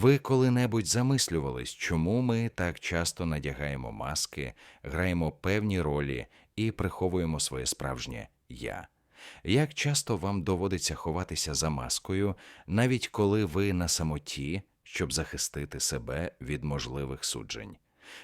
Ви коли-небудь замислювались, чому ми так часто надягаємо маски, граємо певні ролі і приховуємо своє справжнє я? Як часто вам доводиться ховатися за маскою, навіть коли ви на самоті, щоб захистити себе від можливих суджень?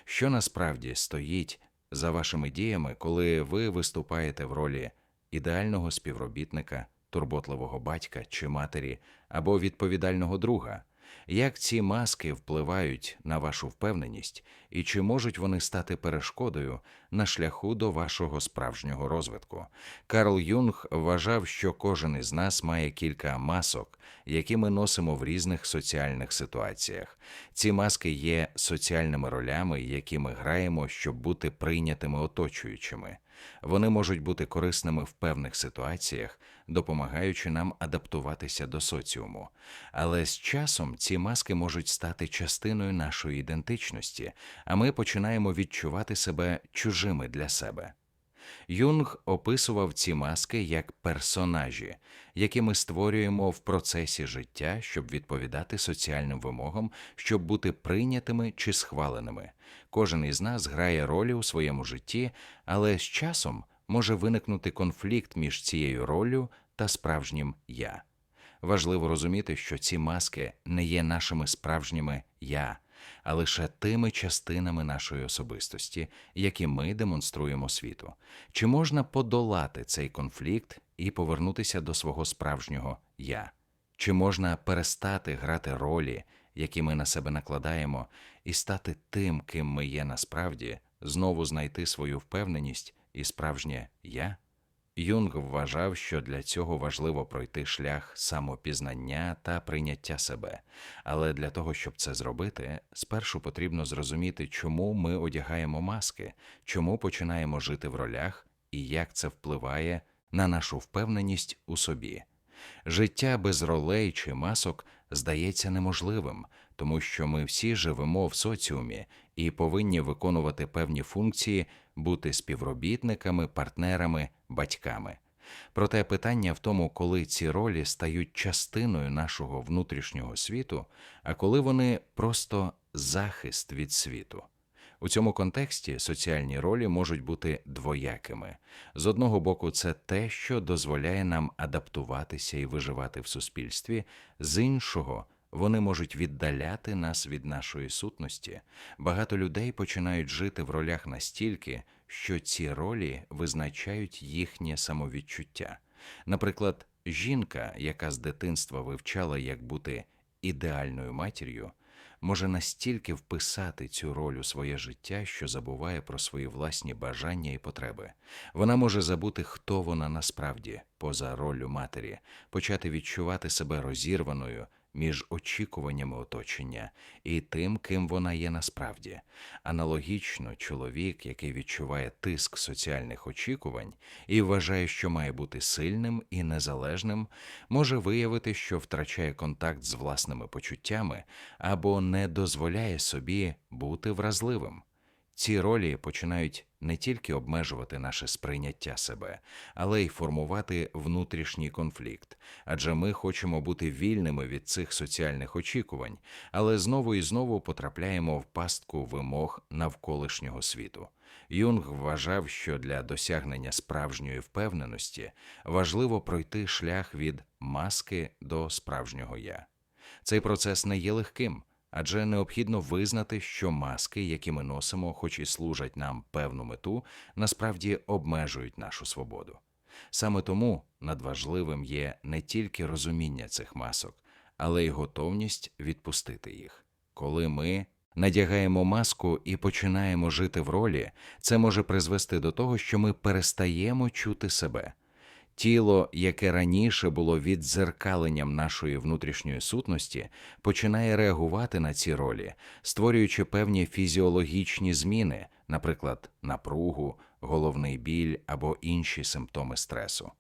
Що насправді стоїть за вашими діями, коли ви виступаєте в ролі ідеального співробітника, турботливого батька чи матері або відповідального друга? Як ці маски впливають на вашу впевненість, і чи можуть вони стати перешкодою на шляху до вашого справжнього розвитку? Карл Юнг вважав, що кожен із нас має кілька масок, які ми носимо в різних соціальних ситуаціях. Ці маски є соціальними ролями, які ми граємо, щоб бути прийнятими оточуючими. Вони можуть бути корисними в певних ситуаціях, допомагаючи нам адаптуватися до соціуму. Але з часом ці маски можуть стати частиною нашої ідентичності, а ми починаємо відчувати себе чужими для себе. Юнг описував ці маски як персонажі, які ми створюємо в процесі життя, щоб відповідати соціальним вимогам, щоб бути прийнятими чи схваленими. Кожен із нас грає ролі у своєму житті, але з часом може виникнути конфлікт між цією роллю та справжнім я. Важливо розуміти, що ці маски не є нашими справжніми я, а лише тими частинами нашої особистості, які ми демонструємо світу. Чи можна подолати цей конфлікт і повернутися до свого справжнього я? Чи можна перестати грати ролі, які ми на себе накладаємо, і стати тим, ким ми є насправді, знову знайти свою впевненість і справжнє я? Юнг вважав, що для цього важливо пройти шлях самопізнання та прийняття себе. Але для того, щоб це зробити, спершу потрібно зрозуміти, чому ми одягаємо маски, чому починаємо жити в ролях і як це впливає на нашу впевненість у собі. Життя без ролей чи масок здається неможливим, тому що ми всі живемо в соціумі і повинні виконувати певні функції, бути співробітниками, партнерами, батьками. Проте питання в тому, коли ці ролі стають частиною нашого внутрішнього світу, а коли вони просто захист від світу. У цьому контексті соціальні ролі можуть бути двоякими. З одного боку, це те, що дозволяє нам адаптуватися і виживати в суспільстві, з іншого вони можуть віддаляти нас від нашої сутності. Багато людей починають жити в ролях настільки, що ці ролі визначають їхнє самовідчуття. Наприклад, жінка, яка з дитинства вивчала, як бути ідеальною матір'ю, може настільки вписати цю роль у своє життя, що забуває про свої власні бажання і потреби. Вона може забути, хто вона насправді, поза роллю матері, почати відчувати себе розірваною між очікуваннями оточення і тим, ким вона є насправді. Аналогічно, чоловік, який відчуває тиск соціальних очікувань і вважає, що має бути сильним і незалежним, може виявити, що втрачає контакт з власними почуттями або не дозволяє собі бути вразливим. Ці ролі починають не тільки обмежувати наше сприйняття себе, але й формувати внутрішній конфлікт, адже ми хочемо бути вільними від цих соціальних очікувань, але знову і знову потрапляємо в пастку вимог навколишнього світу. Юнг вважав, що для досягнення справжньої впевненості важливо пройти шлях від маски до справжнього я. Цей процес не є легким адже необхідно визнати, що маски, які ми носимо, хоч і служать нам певну мету, насправді обмежують нашу свободу. Саме тому надважливим є не тільки розуміння цих масок, але й готовність відпустити їх. Коли ми надягаємо маску і починаємо жити в ролі, це може призвести до того, що ми перестаємо чути себе. Тіло, яке раніше було віддзеркаленням нашої внутрішньої сутності, починає реагувати на ці ролі, створюючи певні фізіологічні зміни, наприклад, напругу, головний біль або інші симптоми стресу.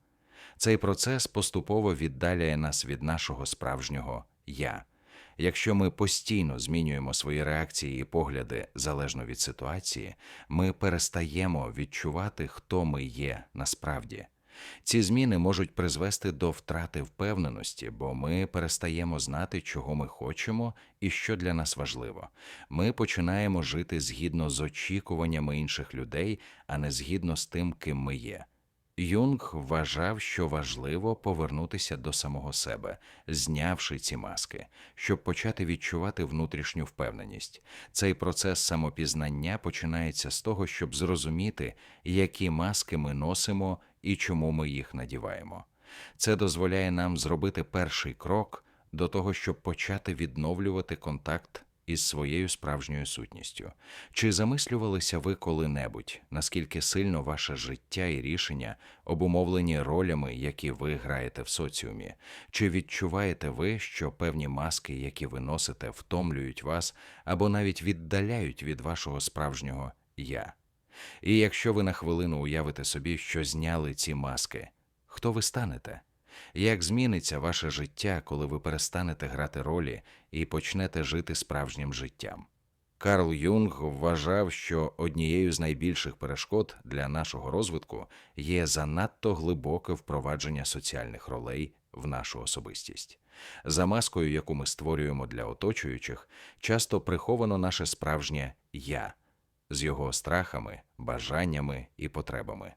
Цей процес поступово віддаляє нас від нашого справжнього я. Якщо ми постійно змінюємо свої реакції і погляди залежно від ситуації, ми перестаємо відчувати, хто ми є насправді. Ці зміни можуть призвести до втрати впевненості, бо ми перестаємо знати, чого ми хочемо і що для нас важливо. Ми починаємо жити згідно з очікуваннями інших людей, а не згідно з тим, ким ми є. Юнг вважав, що важливо повернутися до самого себе, знявши ці маски, щоб почати відчувати внутрішню впевненість. Цей процес самопізнання починається з того, щоб зрозуміти, які маски ми носимо і чому ми їх надіваємо. Це дозволяє нам зробити перший крок до того, щоб почати відновлювати контакт із своєю справжньою сутністю. Чи замислювалися ви коли-небудь, наскільки сильно ваше життя і рішення обумовлені ролями, які ви граєте в соціумі? Чи відчуваєте ви, що певні маски, які ви носите, втомлюють вас або навіть віддаляють від вашого справжнього я? І якщо ви на хвилину уявите собі, що зняли ці маски, хто ви станете? Як зміниться ваше життя, коли ви перестанете грати ролі і почнете жити справжнім життям? Карл Юнг вважав, що однією з найбільших перешкод для нашого розвитку є занадто глибоке впровадження соціальних ролей в нашу особистість. За маскою, яку ми створюємо для оточуючих, часто приховано наше справжнє я з його страхами, бажаннями і потребами.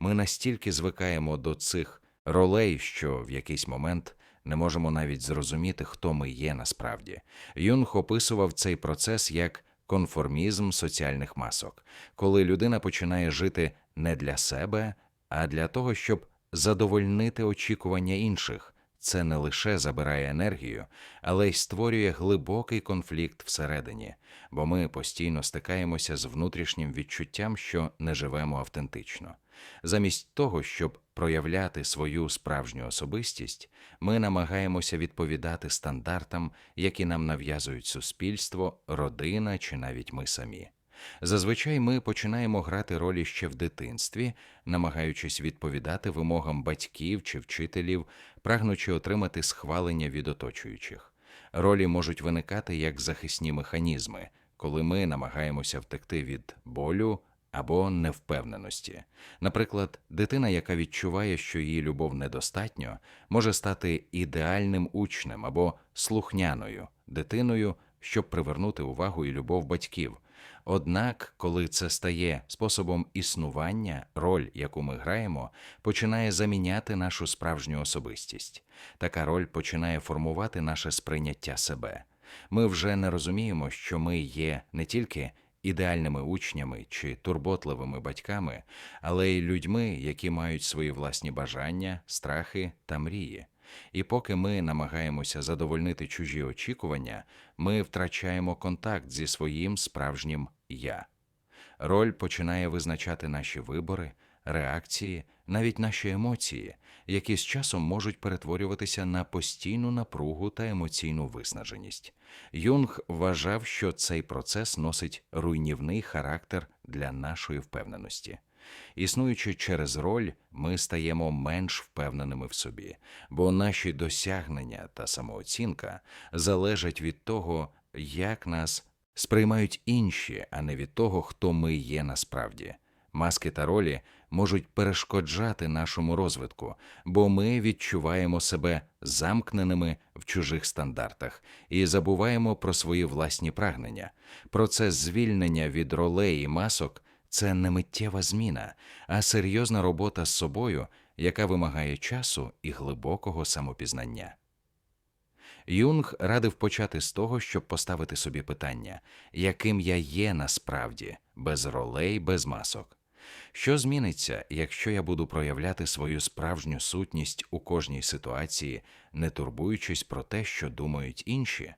Ми настільки звикаємо до цих ролей, що в якийсь момент не можемо навіть зрозуміти, хто ми є насправді. Юнг описував цей процес як конформізм соціальних масок, коли людина починає жити не для себе, а для того, щоб задовольнити очікування інших. Це не лише забирає енергію, але й створює глибокий конфлікт всередині, бо ми постійно стикаємося з внутрішнім відчуттям, що не живемо автентично. Замість того, щоб проявляти свою справжню особистість, ми намагаємося відповідати стандартам, які нам нав'язують суспільство, родина чи навіть ми самі. Зазвичай ми починаємо грати ролі ще в дитинстві, намагаючись відповідати вимогам батьків чи вчителів, прагнучи отримати схвалення від оточуючих. Ролі можуть виникати як захисні механізми, коли ми намагаємося втекти від болю або невпевненості. Наприклад, дитина, яка відчуває, що її любов недостатньо, може стати ідеальним учнем або слухняною дитиною, щоб привернути увагу і любов батьків. Однак, коли це стає способом існування, роль, яку ми граємо, починає заміняти нашу справжню особистість. Така роль починає формувати наше сприйняття себе. Ми вже не розуміємо, що ми є не тільки ідеальними учнями чи турботливими батьками, але й людьми, які мають свої власні бажання, страхи та мрії. І поки ми намагаємося задовольнити чужі очікування, ми втрачаємо контакт зі своїм справжнім я. Роль починає визначати наші вибори, реакції, навіть наші емоції, які з часом можуть перетворюватися на постійну напругу та емоційну виснаженість. Юнг вважав, що цей процес носить руйнівний характер для нашої впевненості. Існуючи через роль, ми стаємо менш впевненими в собі, бо наші досягнення та самооцінка залежать від того, як нас сприймають інші, а не від того, хто ми є насправді. Маски та ролі можуть перешкоджати нашому розвитку, бо ми відчуваємо себе замкненими в чужих стандартах і забуваємо про свої власні прагнення. Процес звільнення від ролей і масок це не миттєва зміна, а серйозна робота з собою, яка вимагає часу і глибокого самопізнання. Юнг радив почати з того, щоб поставити собі питання, яким я є насправді, без ролей, без масок. Що зміниться, якщо я буду проявляти свою справжню сутність у кожній ситуації, не турбуючись про те, що думають інші?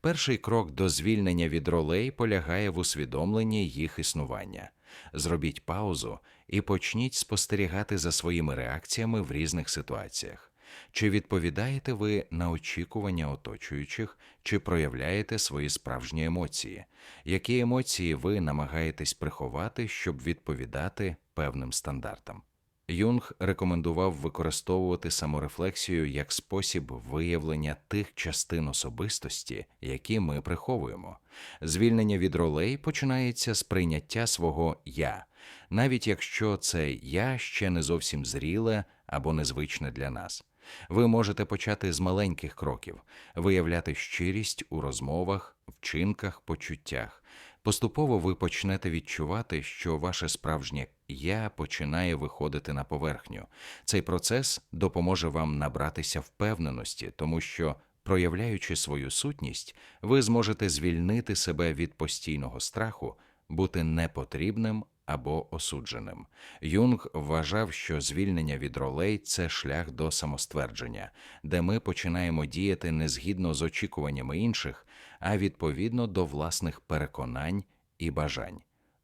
Перший крок до звільнення від ролей полягає в усвідомленні їх існування. Зробіть паузу і почніть спостерігати за своїми реакціями в різних ситуаціях. Чи відповідаєте ви на очікування оточуючих, чи проявляєте свої справжні емоції? Які емоції ви намагаєтесь приховати, щоб відповідати певним стандартам? Юнг рекомендував використовувати саморефлексію як спосіб виявлення тих частин особистості, які ми приховуємо. Звільнення від ролей починається з прийняття свого я, навіть якщо це я ще не зовсім зріле або незвичне для нас. Ви можете почати з маленьких кроків, виявляти щирість у розмовах, вчинках, почуттях. Поступово ви почнете відчувати, що ваше справжнє я починає виходити на поверхню. Цей процес допоможе вам набратися впевненості, тому що, проявляючи свою сутність, ви зможете звільнити себе від постійного страху, бути непотрібним або осудженим. Юнг вважав, що звільнення від ролей це шлях до самоствердження, де ми починаємо діяти не згідно з очікуваннями інших, а відповідно до власних переконань і бажань.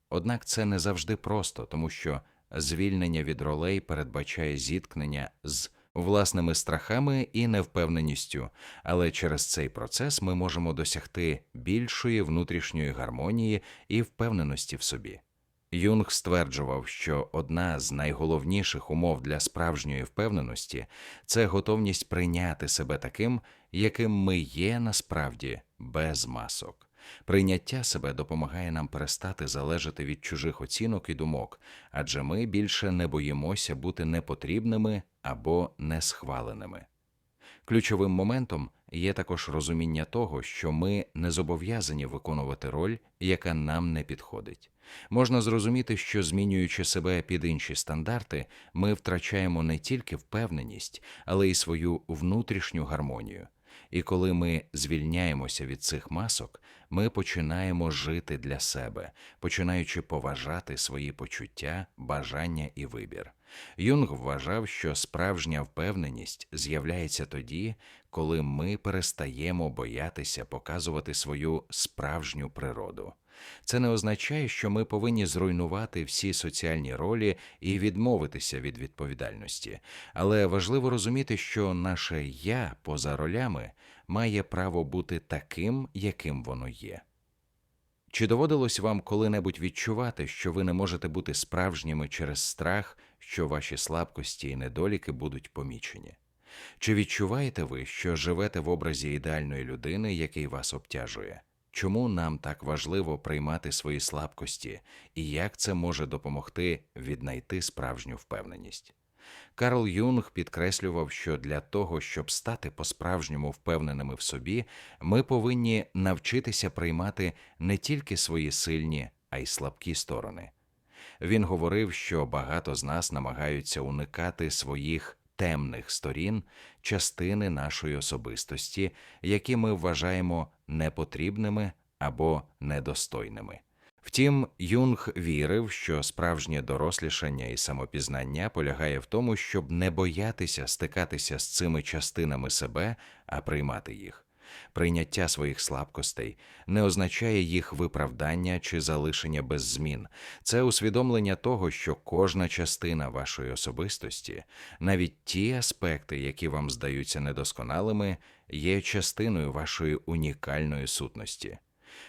Однак це не завжди просто, тому що звільнення від ролей передбачає зіткнення з власними страхами і невпевненістю, але через цей процес ми можемо досягти більшої внутрішньої гармонії і впевненості в собі. Юнг стверджував, що одна з найголовніших умов для справжньої впевненості це готовність прийняти себе таким, яким ми є насправді без масок. Прийняття себе допомагає нам перестати залежати від чужих оцінок і думок, адже ми більше не боїмося бути непотрібними або несхваленими. Ключовим моментом є також розуміння того, що ми не зобов'язані виконувати роль, яка нам не підходить. Можна зрозуміти, що змінюючи себе під інші стандарти, ми втрачаємо не тільки впевненість, але й свою внутрішню гармонію. І коли ми звільняємося від цих масок, ми починаємо жити для себе, починаючи поважати свої почуття, бажання і вибір. Юнг вважав, що справжня впевненість з'являється тоді, коли ми перестаємо боятися показувати свою справжню природу. Це не означає, що ми повинні зруйнувати всі соціальні ролі і відмовитися від відповідальності, але важливо розуміти, що наше я поза ролями має право бути таким, яким воно є. Чи доводилось вам коли-небудь відчувати, що ви не можете бути справжніми через страх, що ваші слабкості і недоліки будуть помічені? Чи відчуваєте ви, що живете в образі ідеальної людини, який вас обтяжує? Чому нам так важливо приймати свої слабкості і як це може допомогти віднайти справжню впевненість? Карл Юнг підкреслював, що для того, щоб стати по-справжньому впевненими в собі, ми повинні навчитися приймати не тільки свої сильні, а й слабкі сторони. Він говорив, що багато з нас намагаються уникати своїх темних сторін, частини нашої особистості, які ми вважаємо непотрібними або недостойними. Втім, Юнг вірив, що справжнє дорослішання і самопізнання полягає в тому, щоб не боятися стикатися з цими частинами себе, а приймати їх. Прийняття своїх слабкостей не означає їх виправдання чи залишення без змін. Це усвідомлення того, що кожна частина вашої особистості, навіть ті аспекти, які вам здаються недосконалими, є частиною вашої унікальної сутності.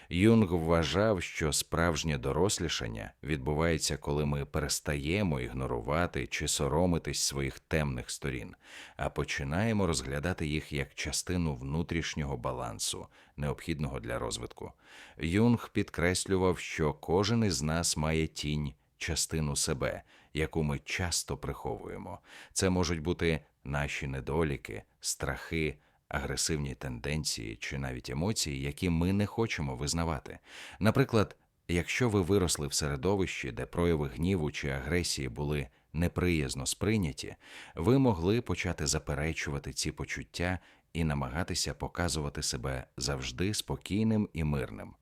Юнг вважав, що справжнє дорослішання відбувається, коли ми перестаємо ігнорувати чи соромитись своїх темних сторін, а починаємо розглядати їх як частину внутрішнього балансу, необхідного для розвитку. Юнг підкреслював, що кожен із нас має тінь, частину себе, яку ми часто приховуємо. Це можуть бути наші недоліки, страхи агресивні тенденції чи навіть емоції, які ми не хочемо визнавати. Наприклад, якщо ви виросли в середовищі, де прояви гніву чи агресії були неприязно сприйняті, ви могли почати заперечувати ці почуття і намагатися показувати себе завжди спокійним і мирним.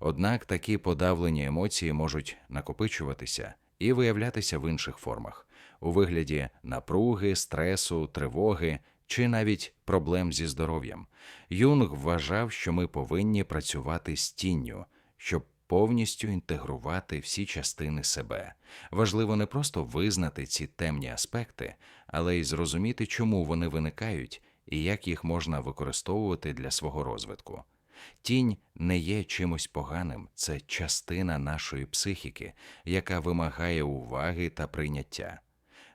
Однак такі подавлені емоції можуть накопичуватися і виявлятися в інших формах у вигляді напруги, стресу, тривоги чи навіть проблем зі здоров'ям. Юнг вважав, що ми повинні працювати з тінню, щоб повністю інтегрувати всі частини себе. Важливо не просто визнати ці темні аспекти, але й зрозуміти, чому вони виникають і як їх можна використовувати для свого розвитку. Тінь не є чимось поганим, це частина нашої психіки, яка вимагає уваги та прийняття.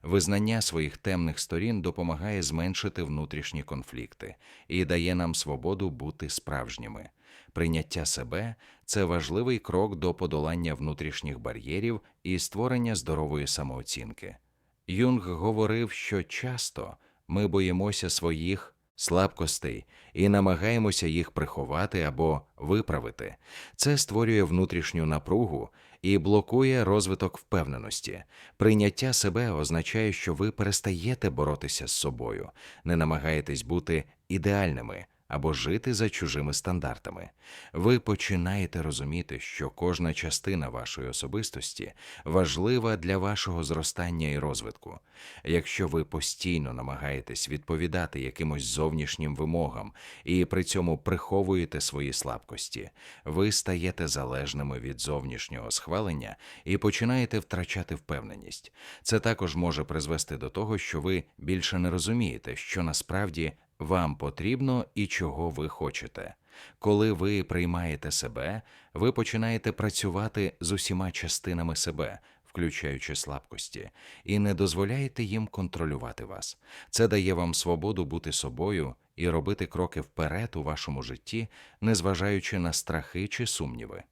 Визнання своїх темних сторін допомагає зменшити внутрішні конфлікти і дає нам свободу бути справжніми. Прийняття себе це важливий крок до подолання внутрішніх бар'єрів і створення здорової самооцінки. Юнг говорив, що часто ми боїмося своїх слабкостей і намагаємося їх приховати або виправити. Це створює внутрішню напругу і блокує розвиток впевненості. Прийняття себе означає, що ви перестаєте боротися з собою, не намагаєтесь бути ідеальними або жити за чужими стандартами. Ви починаєте розуміти, що кожна частина вашої особистості важлива для вашого зростання і розвитку. Якщо ви постійно намагаєтесь відповідати якимось зовнішнім вимогам і при цьому приховуєте свої слабкості, ви стаєте залежними від зовнішнього схвалення і починаєте втрачати впевненість. Це також може призвести до того, що ви більше не розумієте, що насправді вам потрібно і чого ви хочете. Коли ви приймаєте себе, ви починаєте працювати з усіма частинами себе, включаючи слабкості, і не дозволяєте їм контролювати вас. Це дає вам свободу бути собою і робити кроки вперед у вашому житті, незважаючи на страхи чи сумніви.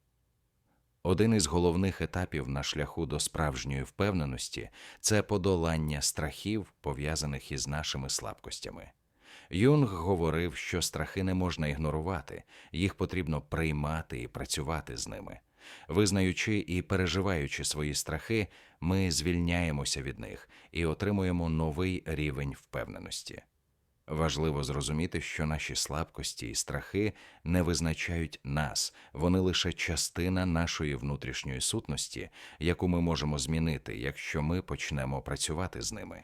Один із головних етапів на шляху до справжньої впевненості це подолання страхів, пов'язаних із нашими слабкостями. Юнг говорив, що страхи не можна ігнорувати, їх потрібно приймати і працювати з ними. Визнаючи і переживаючи свої страхи, ми звільняємося від них і отримуємо новий рівень впевненості. Важливо зрозуміти, що наші слабкості і страхи не визначають нас, вони лише частина нашої внутрішньої сутності, яку ми можемо змінити, якщо ми почнемо працювати з ними.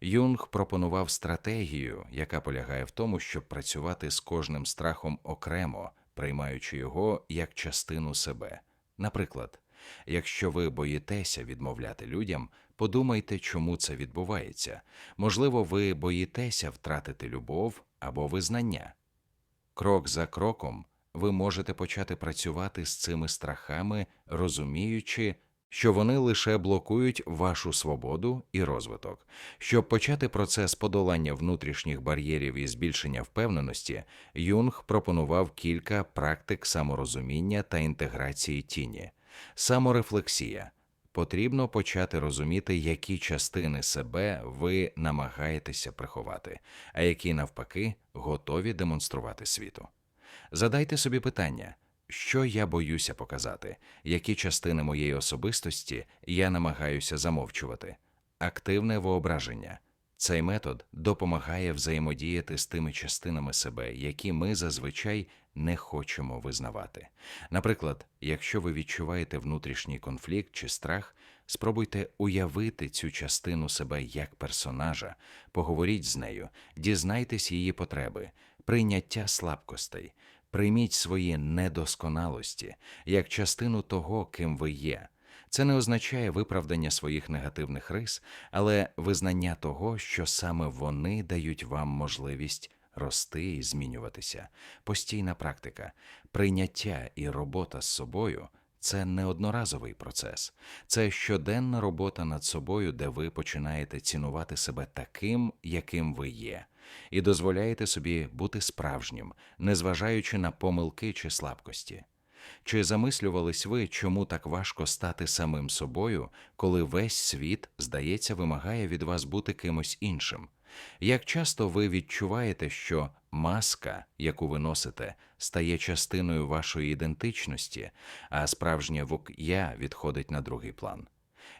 Юнг пропонував стратегію, яка полягає в тому, щоб працювати з кожним страхом окремо, приймаючи його як частину себе. Наприклад, якщо ви боїтеся відмовляти людям, подумайте, чому це відбувається. Можливо, ви боїтеся втратити любов або визнання. Крок за кроком ви можете почати працювати з цими страхами, розуміючи, що вони лише блокують вашу свободу і розвиток. Щоб почати процес подолання внутрішніх бар'єрів і збільшення впевненості, Юнг пропонував кілька практик саморозуміння та інтеграції тіні, саморефлексія. Потрібно почати розуміти, які частини себе ви намагаєтеся приховати, а які навпаки готові демонструвати світу. Задайте собі питання, що я боюся показати, які частини моєї особистості я намагаюся замовчувати. Активне воображення. Цей метод допомагає взаємодіяти з тими частинами себе, які ми зазвичай не хочемо визнавати. Наприклад, якщо ви відчуваєте внутрішній конфлікт чи страх, спробуйте уявити цю частину себе як персонажа, поговоріть з нею, дізнайтесь її потреби, прийняття слабкостей. Прийміть свої недосконалості як частину того, ким ви є. Це не означає виправдання своїх негативних рис, але визнання того, що саме вони дають вам можливість рости і змінюватися. Постійна практика, прийняття і робота з собою це не одноразовий процес, це щоденна робота над собою, де ви починаєте цінувати себе таким, яким ви є і дозволяєте собі бути справжнім, незважаючи на помилки чи слабкості. Чи замислювались ви, чому так важко стати самим собою, коли весь світ, здається, вимагає від вас бути кимось іншим? Як часто ви відчуваєте, що маска, яку ви носите, стає частиною вашої ідентичності, а справжнє вук я відходить на другий план?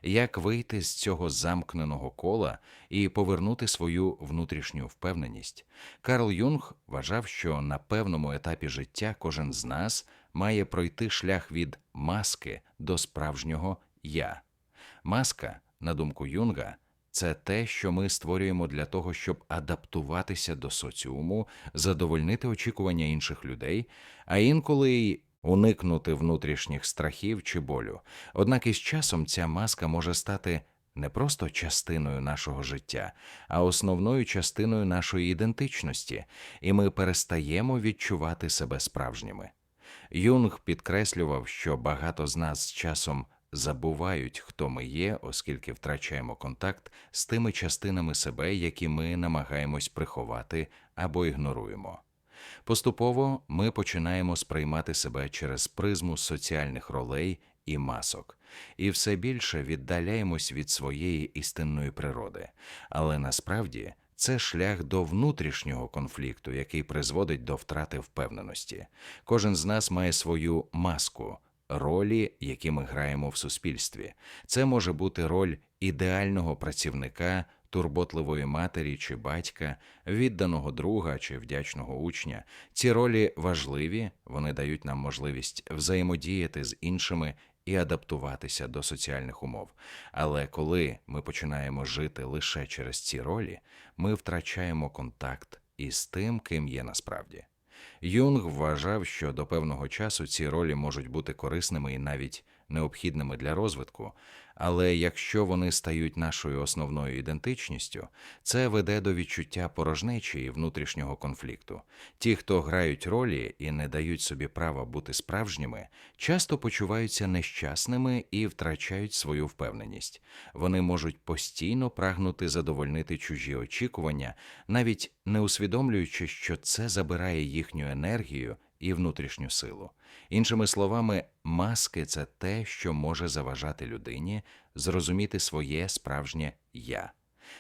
Як вийти з цього замкненого кола і повернути свою внутрішню впевненість. Карл Юнг вважав, що на певному етапі життя кожен з нас має пройти шлях від маски до справжнього я. Маска, на думку Юнга, це те, що ми створюємо для того, щоб адаптуватися до соціуму, задовольнити очікування інших людей, а інколи й уникнути внутрішніх страхів чи болю. Однак із часом ця маска може стати не просто частиною нашого життя, а основною частиною нашої ідентичності, і ми перестаємо відчувати себе справжніми. Юнг підкреслював, що багато з нас з часом забувають, хто ми є, оскільки втрачаємо контакт з тими частинами себе, які ми намагаємось приховати або ігноруємо. Поступово ми починаємо сприймати себе через призму соціальних ролей і масок, і все більше віддаляємось від своєї істинної природи. Але насправді це шлях до внутрішнього конфлікту, який призводить до втрати впевненості. Кожен з нас має свою маску. Ролі, які ми граємо в суспільстві, це може бути роль ідеального працівника, турботливої матері чи батька, відданого друга чи вдячного учня. Ці ролі важливі, вони дають нам можливість взаємодіяти з іншими і адаптуватися до соціальних умов. Але коли ми починаємо жити лише через ці ролі, ми втрачаємо контакт із тим, ким є насправді. Юнг вважав, що до певного часу ці ролі можуть бути корисними і навіть необхідними для розвитку, але якщо вони стають нашою основною ідентичністю, це веде до відчуття порожнечі і внутрішнього конфлікту. Ті, хто грають ролі і не дають собі права бути справжніми, часто почуваються нещасними і втрачають свою впевненість. Вони можуть постійно прагнути задовольнити чужі очікування, навіть не усвідомлюючи, що це забирає їхню енергію і внутрішню силу. Іншими словами, маски це те, що може заважати людині зрозуміти своє справжнє я.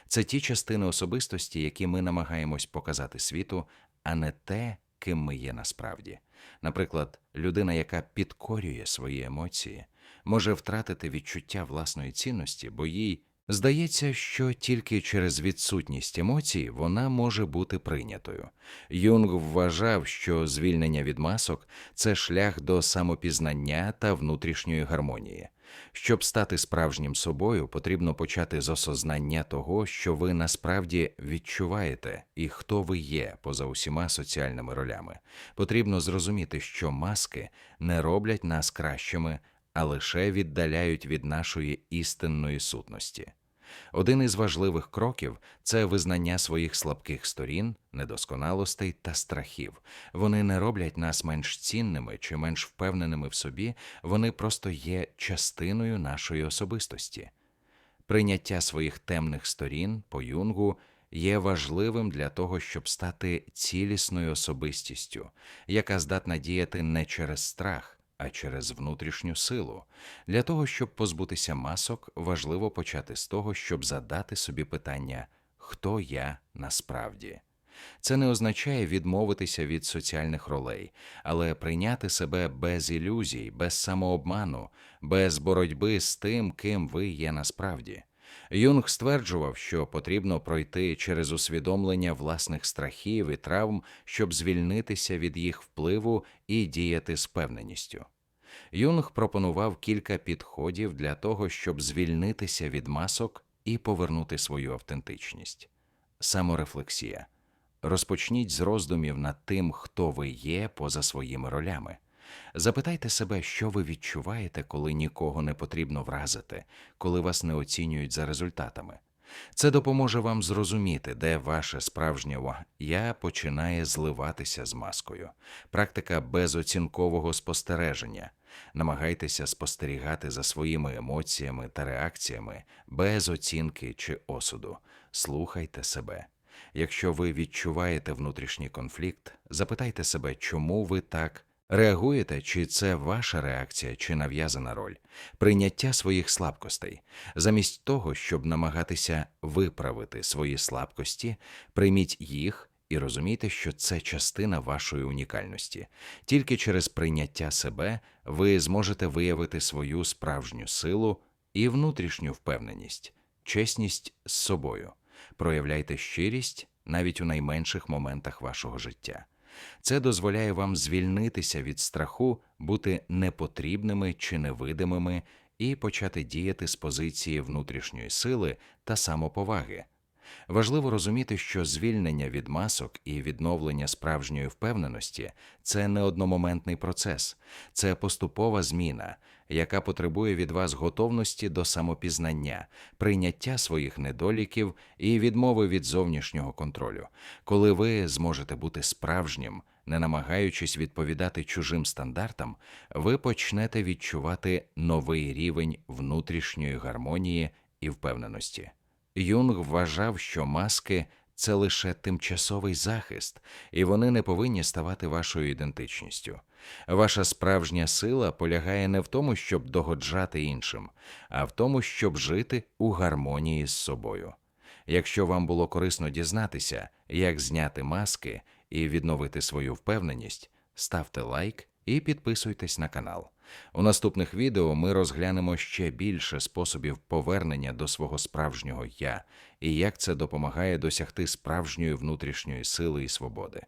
Це ті частини особистості, які ми намагаємось показати світу, а не те, ким ми є насправді. Наприклад, людина, яка підкорює свої емоції, може втратити відчуття власної цінності, бо їй Здається, що тільки через відсутність емоцій вона може бути прийнятою. Юнг вважав, що звільнення від масок це шлях до самопізнання та внутрішньої гармонії. Щоб стати справжнім собою, потрібно почати з осознання того, що ви насправді відчуваєте і хто ви є поза усіма соціальними ролями. Потрібно зрозуміти, що маски не роблять нас кращими, а лише віддаляють від нашої істинної сутності. Один із важливих кроків це визнання своїх слабких сторін, недосконалостей та страхів. Вони не роблять нас менш цінними чи менш впевненими в собі, вони просто є частиною нашої особистості. Прийняття своїх темних сторін по юнгу є важливим для того, щоб стати цілісною особистістю, яка здатна діяти не через страх а через внутрішню силу. Для того, щоб позбутися масок, важливо почати з того, щоб задати собі питання, хто я насправді. Це не означає відмовитися від соціальних ролей, але прийняти себе без ілюзій, без самообману, без боротьби з тим, ким ви є насправді. Юнг стверджував, що потрібно пройти через усвідомлення власних страхів і травм, щоб звільнитися від їх впливу і діяти з певненістю. Юнг пропонував кілька підходів для того, щоб звільнитися від масок і повернути свою автентичність. Саморефлексія. Розпочніть з роздумів над тим, хто ви є поза своїми ролями. Запитайте себе, що ви відчуваєте, коли нікого не потрібно вразити, коли вас не оцінюють за результатами. Це допоможе вам зрозуміти, де ваше справжнє я починає зливатися з маскою. Практика безоцінкового спостереження. Намагайтеся спостерігати за своїми емоціями та реакціями без оцінки чи осуду. Слухайте себе. Якщо ви відчуваєте внутрішній конфлікт, запитайте себе, чому ви так Реагуєте, чи це ваша реакція, чи нав'язана роль, прийняття своїх слабкостей, замість того, щоб намагатися виправити свої слабкості, прийміть їх і розумійте, що це частина вашої унікальності. Тільки через прийняття себе ви зможете виявити свою справжню силу і внутрішню впевненість, чесність з собою. Проявляйте щирість навіть у найменших моментах вашого життя. Це дозволяє вам звільнитися від страху, бути непотрібними чи невидимими і почати діяти з позиції внутрішньої сили та самоповаги. Важливо розуміти, що звільнення від масок і відновлення справжньої впевненості це не одномоментний процес, це поступова зміна, яка потребує від вас готовності до самопізнання, прийняття своїх недоліків і відмови від зовнішнього контролю. Коли ви зможете бути справжнім, не намагаючись відповідати чужим стандартам, ви почнете відчувати новий рівень внутрішньої гармонії і впевненості. Юнг вважав, що маски це лише тимчасовий захист, і вони не повинні ставати вашою ідентичністю. Ваша справжня сила полягає не в тому, щоб догоджати іншим, а в тому, щоб жити у гармонії з собою. Якщо вам було корисно дізнатися, як зняти маски і відновити свою впевненість, ставте лайк і підписуйтесь на канал. У наступних відео ми розглянемо ще більше способів повернення до свого справжнього я і як це допомагає досягти справжньої внутрішньої сили і свободи.